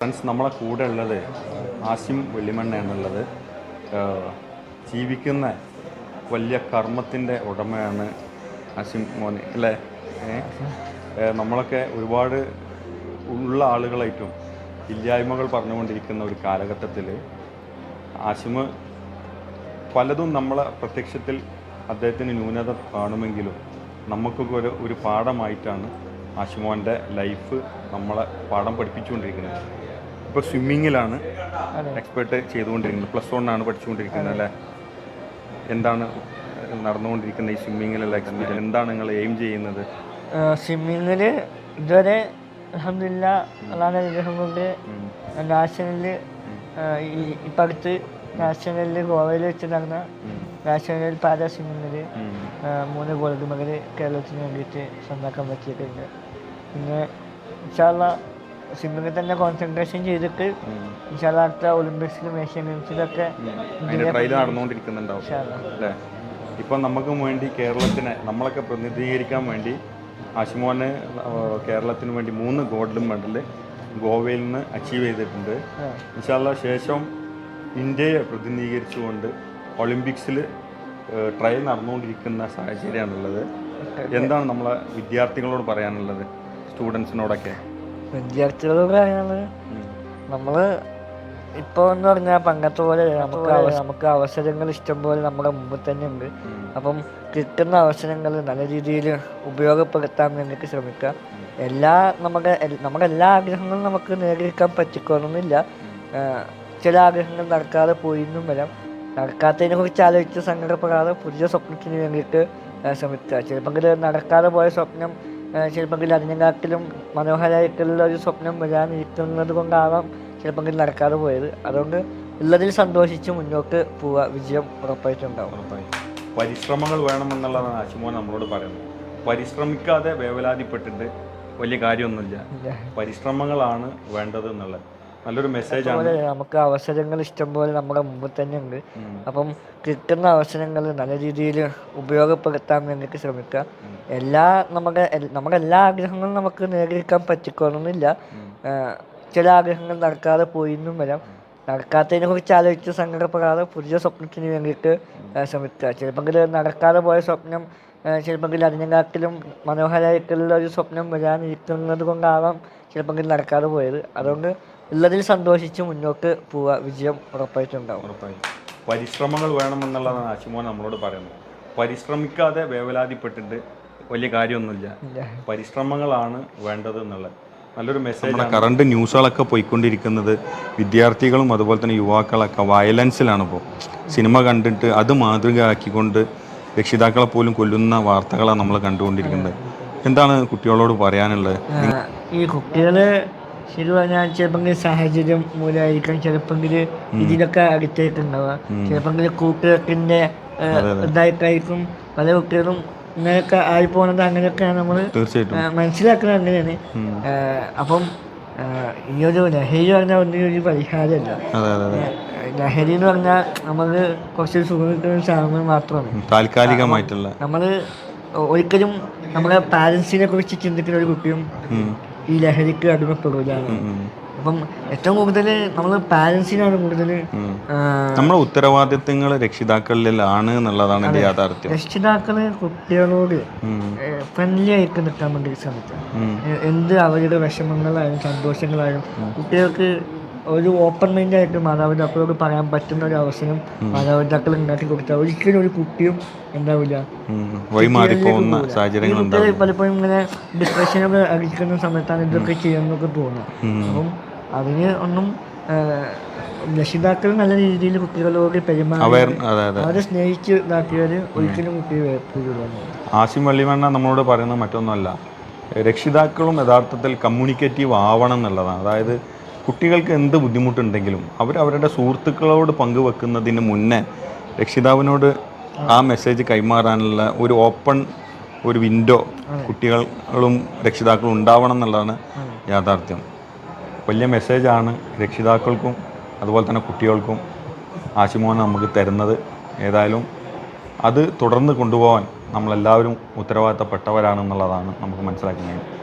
Friends നമ്മളെ കൂടെ ഉള്ളത് ആശിം വെള്ളിമണ്ണയാണുള്ളത് ജീവിക്കുന്ന വലിയ കർമ്മത്തിന്റെ ഉടമയാണ് ആശിം മോനെ അല്ലേ? നമ്മളൊക്കെ ഒരുപാട് ഉള്ള ആളുകളായിട്ടും ഇല്ലായ്മകൾ പറഞ്ഞുകൊണ്ടിരിക്കുന്ന ഒരു കാലഘട്ടത്തിൽ ആശിമ് പലതും നമ്മളെ പ്രത്യക്ഷത്തിൽ അദ്ദേഹത്തിന് ന്യൂനത കാണുമെങ്കിലും നമുക്കൊക്കെ ഒരു ഒരു പാഠമായിട്ടാണ് ആശുമോന്റെ ലൈഫ് നമ്മളെ പാഠം പഠിപ്പിച്ചുകൊണ്ടിരിക്കുന്നത്. ഇപ്പോൾ സ്വിമ്മിങ്ങിലാണ് എക്സ്പേർട്ട് ചെയ്തുകൊണ്ടിരിക്കുന്നത്. പ്ലസ് വണ്ണാണ് പഠിച്ചുകൊണ്ടിരിക്കുന്നത് അല്ലേ? എന്താണ് നടന്നുകൊണ്ടിരിക്കുന്ന ഈ സ്വിമ്മിങ്ങിലുള്ള എക്സ്പീരിയൻസ് എന്താണ് നിങ്ങൾ എയിം ചെയ്യുന്നത്? സ്വിമ്മിങ്ങിൽ ഇതുവരെ അലഹമില്ല അതാണ് അനുഗ്രഹം കൊണ്ട് നാഷണലിൽ ഈ ഇപ്പം അടുത്ത് നാഷണലിൽ ഗോവയിൽ വെച്ച് നടന്ന നാഷണൽ പാരാ സ്വിമ്മിങ്ങിൽ മൂന്ന് ഗോൾഡ് മെഡൽ കേരളത്തിന് വേണ്ടിയിട്ട് സ്വന്തമാക്കാൻ പറ്റിയിട്ടുണ്ട്. പിന്നെ ഇൻഷാല്ല സ്വിമ്മിങ്ങിൽ തന്നെ കോൺസെൻട്രേഷൻ ചെയ്തിട്ട്. ഇൻഷാല്ല അടുത്ത ഒളിമ്പിക്സിലും ഏഷ്യൻ ഗെയിംസിലൊക്കെ ട്രയൽ നടന്നുകൊണ്ടിരിക്കുന്നുണ്ടാവും. ഇപ്പൊ അല്ലേ? ഇപ്പം നമുക്ക് വേണ്ടി കേരളത്തിനെ നമ്മളൊക്കെ പ്രതിനിധീകരിക്കാൻ വേണ്ടി ആശുമോന് കേരളത്തിന് വേണ്ടി മൂന്ന് ഗോൾഡ് മെഡൽ ഗോവയിൽ നിന്ന് അച്ചീവ് ചെയ്തിട്ടുണ്ട്. ഇൻഷാല്ല ശേഷം ഇന്ത്യയെ പ്രതിനിധീകരിച്ചുകൊണ്ട് ഒളിമ്പിക്സിൽ ട്രയൽ നടന്നുകൊണ്ടിരിക്കുന്ന സാഹചര്യമാണുള്ളത്. എന്താണ് നമ്മളെ വിദ്യാർത്ഥികളോട് പറയാനുള്ളത്? സ്റ്റുഡൻസിനോടൊക്കെ വിദ്യാർത്ഥികളോട് പറയാനുള്ളത് നമ്മൾ ഇപ്പൊ എന്ന് പറഞ്ഞാൽ പണ്ടത്തെ പോലെ നമുക്ക് നമുക്ക് അവസരങ്ങൾ ഇഷ്ടം പോലെ നമ്മുടെ മുമ്പിൽ തന്നെ ഉണ്ട്. അപ്പം കിട്ടുന്ന അവസരങ്ങൾ നല്ല രീതിയിൽ ഉപയോഗപ്പെടുത്താൻ വേണ്ടിയിട്ട് ശ്രമിക്കുക. എല്ലാ നമ്മുടെ നമ്മുടെ എല്ലാ ആഗ്രഹങ്ങളും നമുക്ക് നേടിയെടുക്കാൻ പറ്റിക്കൊള്ളുന്നില്ല ചില ആഗ്രഹങ്ങൾ നടക്കാതെ പോയി എന്നും വരാം. നടക്കാത്തതിനെ കുറിച്ച് ആലോചിച്ച് സങ്കടപ്പെടാതെ പുതിയ സ്വപ്നത്തിന് വേണ്ടിയിട്ട് ശ്രമിക്കുക. ചിലപ്പോൾ നടക്കാതെ പോയ സ്വപ്നം ചിലപ്പോൾ അതിനെക്കാട്ടിലും മനോഹരമായിട്ടുള്ള ഒരു സ്വപ്നം വരാനിരിക്കുന്നത് കൊണ്ടാവാം ചിലപ്പോൾ നടക്കാതെ പോയത്. അതുകൊണ്ട് ഉള്ളതിൽ സന്തോഷിച്ച് മുന്നോട്ട് പോവുക വിജയം ഉറപ്പായിട്ടുണ്ടാവും. ഉറപ്പായും പരിശ്രമങ്ങൾ വേണമെന്നുള്ളതാണ് ആശുമോൻ നമ്മളോട് പറയുന്നത്. പരിശ്രമിക്കാതെ വേവലാതിപ്പെട്ടിട്ട് വലിയ കാര്യമൊന്നുമില്ല. പരിശ്രമങ്ങളാണ് വേണ്ടത് എന്നുള്ളത് നല്ലൊരു മെസ്സേജ് ആണ്. നമുക്ക് അവസരങ്ങൾ ഇഷ്ടം പോലെ നമ്മുടെ മുമ്പിൽ തന്നെ ഉണ്ട്. അപ്പം കിട്ടുന്ന അവസരങ്ങൾ നല്ല രീതിയിൽ ഉപയോഗപ്പെടുത്താൻ വേണ്ടിയിട്ട് ശ്രമിക്കുക. എല്ലാ നമ്മുടെ നമ്മുടെ എല്ലാ ആഗ്രഹങ്ങളും നമുക്ക് നേടിയെടുക്കാൻ പറ്റിക്കൊള്ളണമെന്നില്ല ചില ആഗ്രഹങ്ങൾ നടക്കാതെ പോയി എന്നും വരാം. നടക്കാത്തതിനെ കുറിച്ച് ആലോചിച്ച് സങ്കടപ്പെടാതെ പുതിയ സ്വപ്നത്തിന് വേണ്ടിയിട്ട് ശ്രമിക്കുക. ചിലപ്പോൾ നടക്കാതെ പോയ സ്വപ്നം ചിലപ്പോൾ അതിനെക്കാട്ടിലും മനോഹരമായിട്ടുള്ള ഒരു സ്വപ്നം വരാനിരിക്കുന്നത് കൊണ്ടാവാം ചിലപ്പോൾ നടക്കാതെ പോയത്. അതുകൊണ്ട് ഉള്ളതിൽ സന്തോഷിച്ച് മുന്നോട്ട് പോവുക വിജയം ഉറപ്പായിട്ടുണ്ടാവും. ഉറപ്പായും പരിശ്രമങ്ങൾ വേണമെന്നുള്ളതാണ് ആശുമോൻ നമ്മളോട് പറയുന്നത്. പരിശ്രമിക്കാതെ വേവലാതിപ്പെട്ടിട്ട് വലിയ കാര്യമൊന്നുമില്ല. പരിശ്രമങ്ങളാണ് വേണ്ടത് എന്നുള്ളത്. നല്ലൊരു മെസ്സേജ് നമ്മുടെ കറണ്ട് ന്യൂസുകളൊക്കെ പോയിക്കൊണ്ടിരിക്കുന്നത് വിദ്യാർത്ഥികളും അതുപോലെ തന്നെ യുവാക്കളൊക്കെ വയലൻസിലാണ് ഇപ്പോൾ സിനിമ കണ്ടിട്ട് അത് മാതൃകയാക്കിക്കൊണ്ട് രക്ഷിതാക്കളെ പോലും കൊല്ലുന്ന വാർത്തകളാണ് നമ്മൾ കണ്ടുകൊണ്ടിരിക്കുന്നത്. എന്താണ് കുട്ടികളോട് പറയാനുള്ളത്? ഈ കുട്ടികൾ ശരി പറഞ്ഞാൽ ചിലപ്പോൾ സാഹചര്യം മൂലമായിരിക്കാം. ചിലപ്പോൾ ഇതിലൊക്കെ അടിത്തേക്കുണ്ടാവുക. ചിലപ്പോൾ കൂട്ടുകെട്ടിന്റെ ആഹ് ഇതായിട്ടായിരിക്കും. പല കുട്ടികളും ഇങ്ങനെയൊക്കെ ആയി പോകുന്നത് അങ്ങനെയൊക്കെയാണ് നമ്മൾ മനസ്സിലാക്കുന്നത് അങ്ങനെയാണ്. അപ്പം ഈ ഒരു ലഹരി പറഞ്ഞാൽ ഒന്നിനൊരു ഒരു പരിഹാരമല്ല. ലഹരി എന്ന് പറഞ്ഞാൽ നമുക്ക് കുറച്ച് സുഖം കിട്ടുന്ന സാധനങ്ങൾ മാത്രമാണ്. താൽക്കാലികമായിട്ടുള്ള. നമ്മൾ ഒരിക്കലും നമ്മളെ പാരൻസിനെ കുറിച്ച് ചിന്തിക്കുന്ന ഒരു കുട്ടിയും. ഈ ലഹരിക്ക് അടിമപ്പെടൂലാണ് ഉം. അപ്പം ഏറ്റവും കൂടുതൽ നമ്മൾ പാരൻസിനാണ് കൂടുതൽ. നമ്മുടെ ഉത്തരവാദിത്തങ്ങൾ രക്ഷിതാക്കളിലാണ് എന്നുള്ളതാണ് എന്റെ യാഥാർത്ഥ്യം രക്ഷിതാക്കൾ കുട്ടികളോട്. ഫ്രണ്ട്ലി ആയിട്ട് നിൽക്കാൻ വേണ്ടി ശ്രമിക്കാം എന്ത് അവരുടെ വിഷമങ്ങളായാലും സന്തോഷങ്ങളായാലും കുട്ടികൾക്ക് ഒരു ഓപ്പൺ മൈൻഡ് ആയിട്ട് മാതാപിതാക്കളോട് പറയാൻ പറ്റുന്ന ഒരു അവസരം മാതാപിതാക്കൾ ഉണ്ടാക്കി കൊടുത്താൽ ഒരിക്കലും ഒരു കുട്ടിയും ഉണ്ടാവില്ല. കുട്ടികൾ പലപ്പോഴും ഇങ്ങനെ ഡിപ്രഷനൊക്കെ അടിക്കുന്ന സമയത്താണ് ഇതൊക്കെ ചെയ്യാന്നൊക്കെ തോന്നുന്നത്. അപ്പം അതിന് ഒന്നും രക്ഷിതാക്കൾ നല്ല രീതിയിൽ കുട്ടികളോട് പെരുമാറി അവരെ സ്നേഹിച്ച് ഇതാക്കിയാൽ ഒരിക്കലും കുട്ടിയെ വേർപ്പില്ല ആസിം വള്ളിമണ്ണ നമ്മളോട് പറയുന്നത് മറ്റൊന്നുമല്ല. രക്ഷിതാക്കളും യഥാർത്ഥത്തിൽ കമ്മ്യൂണിക്കേറ്റീവ് ആവണം എന്നുള്ളതാണ്. അതായത് കുട്ടികൾക്ക് എന്ത് ബുദ്ധിമുട്ടുണ്ടെങ്കിലും അവർ അവരുടെ സുഹൃത്തുക്കളോട് പങ്കുവെക്കുന്നതിന് മുന്നേ രക്ഷിതാവിനോട് ആ മെസ്സേജ് കൈമാറാനുള്ള ഒരു ഓപ്പൺ ഒരു വിൻഡോ കുട്ടികളും രക്ഷിതാക്കളും ഉണ്ടാവണം എന്നുള്ളതാണ് യാഥാർത്ഥ്യം. വലിയ മെസ്സേജാണ് രക്ഷിതാക്കൾക്കും അതുപോലെ തന്നെ കുട്ടികൾക്കും ആശുമോൻ നമുക്ക് തരുന്നത്. ഏതായാലും അത് തുടർന്ന് കൊണ്ടുപോകാൻ നമ്മളെല്ലാവരും ഉത്തരവാദിത്തപ്പെട്ടവരാണെന്നുള്ളതാണ് നമുക്ക് മനസ്സിലാക്കുന്നത്.